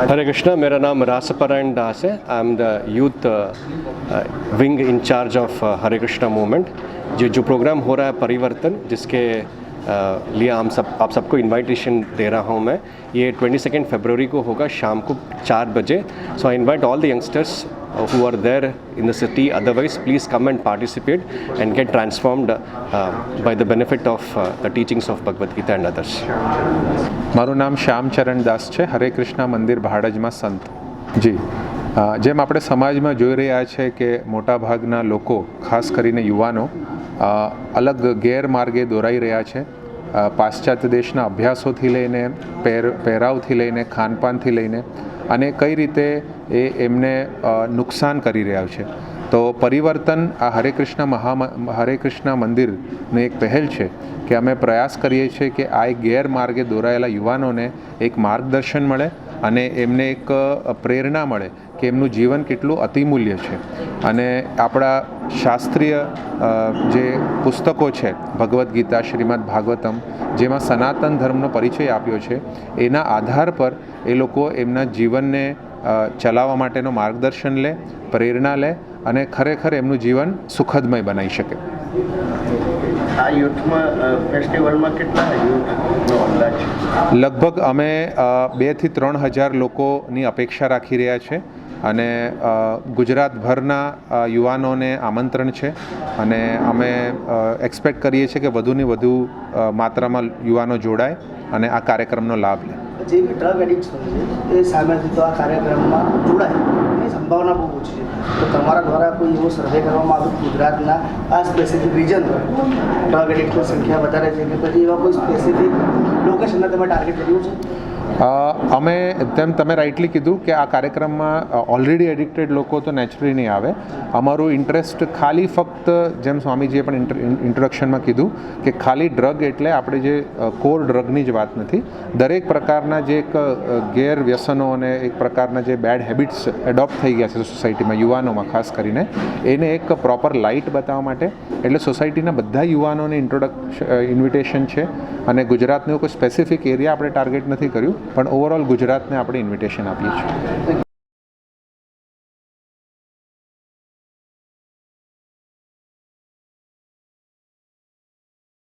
हरे कृष्णा 5,000 मेरा नाम रासपरायण दास है. I am the youth wing in charge of Hare Krishna movement जो जो प्रोग्राम हो रहा है परिवर्तन जिसके uh, लिए हम सब आप सबको इनविटेशन दे रहा हूँ मैं ये ट्वेंटी सेकेंड फेबररी को होगा शाम को चार बजे. So I invite all the youngsters who are there in the city otherwise please come and participate and get transformed uh, by the benefit of uh, the teachings of bhagavad gita and others મારું નામ શ્યામચરણ દાસ છે હરે કૃષ્ણ મંદિર ભાડજમાં સંત જી જેમ આપણે સમાજમાં જોઈ રહ્યા છે કે મોટાભાગના લોકો ખાસ કરીને યુવાનો અલગ ગેરમાર્ગે દોરાઈ રહ્યા છે પાશ્ચાત્ય દેશના અભ્યાસોથી લઈને પહેર પહેરાવથી લઈને ખાનપાનથી લઈને અને કઈ રીતે એ એમને નુકસાન કરી રહ્યા છે. પરિવર્તન આ હરે કૃષ્ણ મહા હરે કૃષ્ણ મંદિરની એક પહેલ છે કે અમે પ્રયાસ કરીએ છીએ કે આ ગેરમાર્ગે દોરાયેલા યુવાનોને એક માર્ગદર્શન મળે અને એમને એક પ્રેરણા મળે કે એમનું જીવન કેટલું અતિમૂલ્ય છે. અને આપણા શાસ્ત્રીય જે પુસ્તકો છે, ભગવદ્ ગીતા, શ્રીમદ ભાગવતમ, જેમાં સનાતન ધર્મનો પરિચય આપ્યો છે, એના આધાર પર એ લોકો એમના જીવનને ચલાવવા માટેનો માર્ગદર્શન લે પ્રેરણા લે અને ખરેખર એમનું જીવન સુખદમય બનાવી શકે. આ યુથમાં ફેસ્ટિવલમાં કેટલા યુથનો અંદાજ લગભગ અમે બેથી ત્રણ હજાર લોકોની અપેક્ષા રાખી રહ્યા છે અને ગુજરાતભરના યુવાનોને આમંત્રણ છે અને અમે એક્સપેક્ટ કરીએ છીએ કે વધુને વધુ માત્રામાં યુવાનો જોડાય અને આ કાર્યક્રમનો લાભ લે. જે બી ડ્રગ એડિક્ટ્સ હોય છે, એ સામેથી તો આ કાર્યક્રમમાં જોડાય. એની સંભાવના બહુ ઓછી છે. તો તમારા દ્વારા કોઈ એવો સર્વે કરવામાં આવ્યો ગુજરાતના આ સ્પેસિફિક રીજન હોય ડ્રગ એડિક્ટની સંખ્યા વધારે છે કે પછી એવા કોઈ સ્પેસિફિક લોકેશનને તમે ટાર્ગેટ કર્યું છે? અમે તેમ તમે રાઇટલી કીધું કે આ કાર્યક્રમમાં ઓલરેડી એડિક્ટેડ લોકો તો નેચરલી નહીં આવે. અમારું ઇન્ટરેસ્ટ ખાલી ફક્ત, જેમ સ્વામીજીએ પણ ઇન્ટ્રોડક્શનમાં કીધું કે ખાલી ડ્રગ એટલે આપણે જે કોર ડ્રગની જ વાત નથી. દરેક પ્રકારના જે એક ગેરવ્યસનો અને એક પ્રકારના જે બેડ હેબિટ્સ એડોપ્ટ થઈ ગયા છે સોસાયટીમાં યુવાનોમાં ખાસ કરીને, એને એક પ્રોપર લાઇટ બતાવવા માટે. એટલે સોસાયટીના બધા યુવાનોને ઇન્ટ્રોડક્શ ઇન્વિટેશન છે. અને ગુજરાતનું કોઈ સ્પેસિફિક એરિયા આપણે ટાર્ગેટ નથી કર્યું. પણ ઓવરઓલ ગુજરાતને આપણે ઇન્વિટેશન આપીએ છીએ.